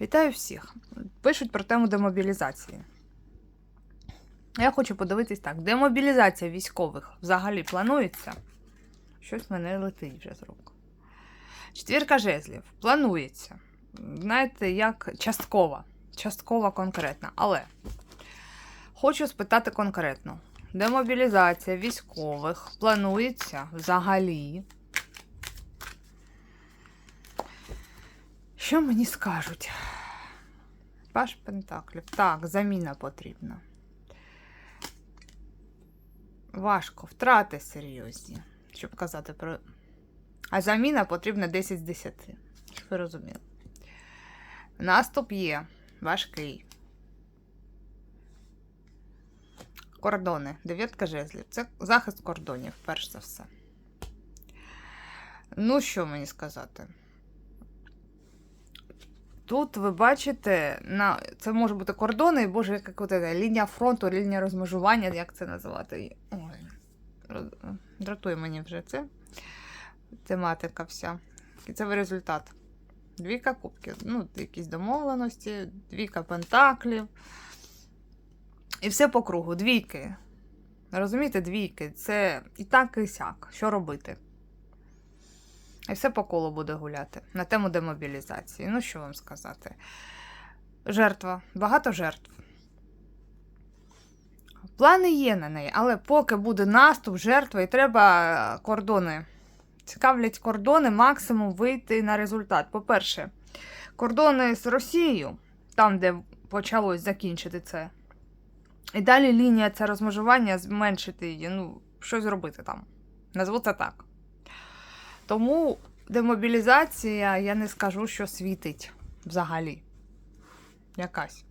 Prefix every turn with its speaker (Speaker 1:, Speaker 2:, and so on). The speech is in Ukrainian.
Speaker 1: Вітаю всіх. Пишуть про тему демобілізації. Я хочу подивитись так: демобілізація військових взагалі планується? Щось мене летить вже з рук. Четвірка жезлів. Планується. Знаєте, як часткова. Часткова конкретна. Але хочу спитати конкретно: демобілізація військових планується взагалі? Що мені скажуть? Паш Пентаклів. Так, заміна потрібна. Важко, втрати серйозні, щоб казати про. А заміна потрібна 10 з 10. Щоб ви розуміли. Наступ є важкий. Кордони. Дев'ятка жезлів. Це захист кордонів, перш за все. Ну, що мені сказати? Тут ви бачите, на це може бути кордони, і боже, як от лінія фронту, лінія розмежування, як це називати. Ой, дратує мені вже це тематика вся. І це результат. Двійка кубків, ну, якісь домовленості, двійка пентаклів. І все по кругу. Двійки. Розумієте, двійки. Це і так, і сяк. Що робити? І все по колу буде гуляти на тему демобілізації. Ну, що вам сказати? Жертва. Багато жертв. Плани є на неї, але поки буде наступ, жертва, і треба кордони. Цікавлять кордони, максимум вийти на результат. По-перше, кордони з Росією, там, де почалось закінчити це. І далі лінія це розмежування, зменшити її, ну, щось зробити там. Назву це так. Тому демобілізація, я не скажу, що світить взагалі. Якась.